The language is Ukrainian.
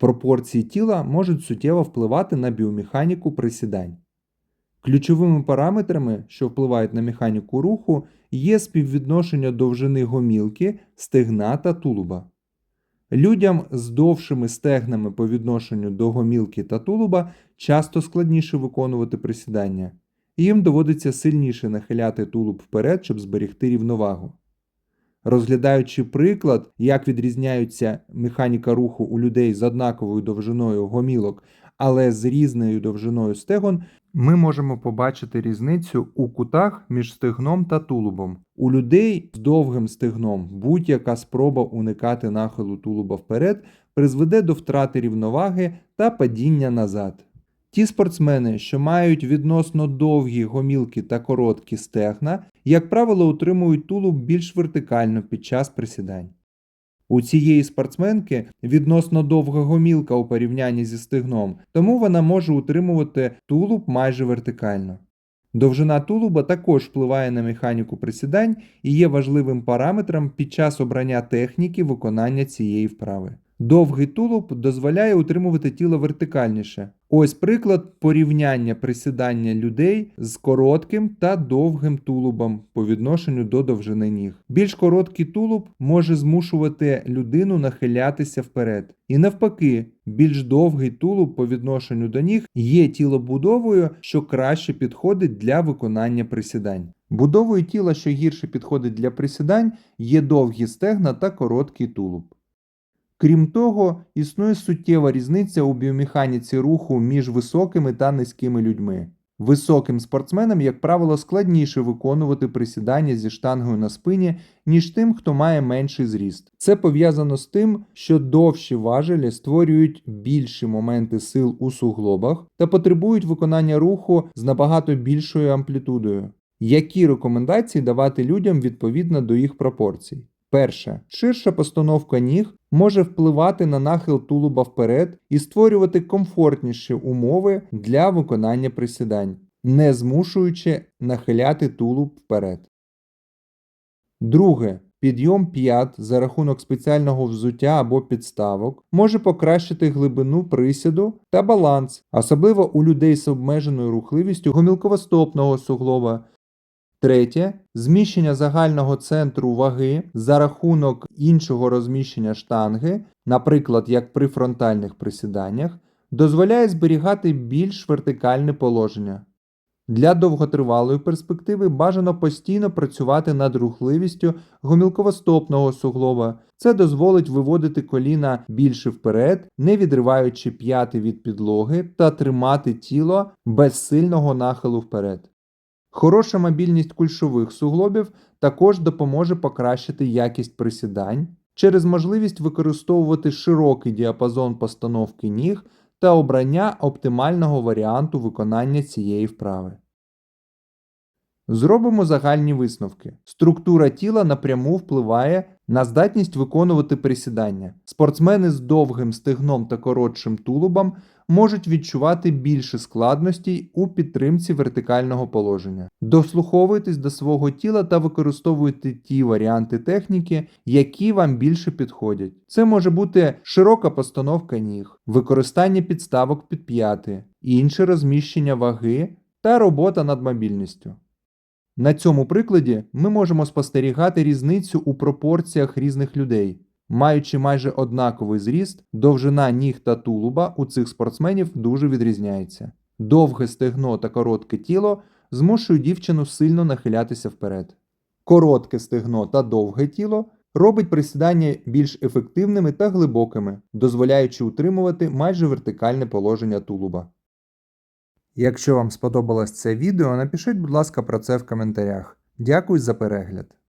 Пропорції тіла можуть суттєво впливати на біомеханіку присідань. Ключовими параметрами, що впливають на механіку руху, є співвідношення довжини гомілки, стегна та тулуба. Людям з довшими стегнами по відношенню до гомілки та тулуба часто складніше виконувати присідання, їм доводиться сильніше нахиляти тулуб вперед, щоб зберегти рівновагу. Розглядаючи приклад, як відрізняються механіка руху у людей з однаковою довжиною гомілок, але з різною довжиною стегон, ми можемо побачити різницю у кутах між стегном та тулубом. У людей з довгим стегном будь-яка спроба уникати нахилу тулуба вперед призведе до втрати рівноваги та падіння назад. Ті спортсмени, що мають відносно довгі гомілки та короткі стегна, як правило, утримують тулуб більш вертикально під час присідань. У цієї спортсменки відносно довга гомілка у порівнянні зі стегном, тому вона може утримувати тулуб майже вертикально. Довжина тулуба також впливає на механіку присідань і є важливим параметром під час обрання техніки виконання цієї вправи. Довгий тулуб дозволяє утримувати тіло вертикальніше. Ось приклад порівняння присідання людей з коротким та довгим тулубом по відношенню до довжини ніг. Більш короткий тулуб може змушувати людину нахилятися вперед. І навпаки, більш довгий тулуб по відношенню до ніг є тілобудовою, що краще підходить для виконання присідань. Будовою тіла, що гірше підходить для присідань, є довгі стегна та короткий тулуб. Крім того, існує суттєва різниця у біомеханіці руху між високими та низькими людьми. Високим спортсменам, як правило, складніше виконувати присідання зі штангою на спині, ніж тим, хто має менший зріст. Це пов'язано з тим, що довші важелі створюють більші моменти сил у суглобах та потребують виконання руху з набагато більшою амплітудою. Які рекомендації давати людям відповідно до їх пропорцій? Перше, ширша постановка ніг може впливати на нахил тулуба вперед і створювати комфортніші умови для виконання присідань, не змушуючи нахиляти тулуб вперед. Друге, підйом п'ят за рахунок спеціального взуття або підставок може покращити глибину присіду та баланс, особливо у людей з обмеженою рухливістю гомілковостопного суглоба Третє зміщення загального центру ваги за рахунок іншого розміщення штанги, наприклад, як при фронтальних присіданнях, дозволяє зберігати більш вертикальне положення. Для довготривалої перспективи бажано постійно працювати над рухливістю гомілковостопного суглоба. Це дозволить виводити коліна більше вперед, не відриваючи п'яти від підлоги та тримати тіло без сильного нахилу вперед. Хороша мобільність кульшових суглобів також допоможе покращити якість присідань через можливість використовувати широкий діапазон постановки ніг та обрання оптимального варіанту виконання цієї вправи. Зробимо загальні висновки. Структура тіла напряму впливає на здатність виконувати присідання. Спортсмени з довгим стегном та коротшим тулубом можуть відчувати більше складностей у підтримці вертикального положення. Дослуховуйтесь до свого тіла та використовуйте ті варіанти техніки, які вам більше підходять. Це може бути широка постановка ніг, використання підставок під п'яти, інше розміщення ваги та робота над мобільністю. На цьому прикладі ми можемо спостерігати різницю у пропорціях різних людей. Маючи майже однаковий зріст, довжина ніг та тулуба у цих спортсменів дуже відрізняється. Довге стегно та коротке тіло змушують дівчину сильно нахилятися вперед. Коротке стегно та довге тіло робить присідання більш ефективними та глибокими, дозволяючи утримувати майже вертикальне положення тулуба. Якщо вам сподобалось це відео, напишіть, будь ласка, про це в коментарях. Дякую за перегляд.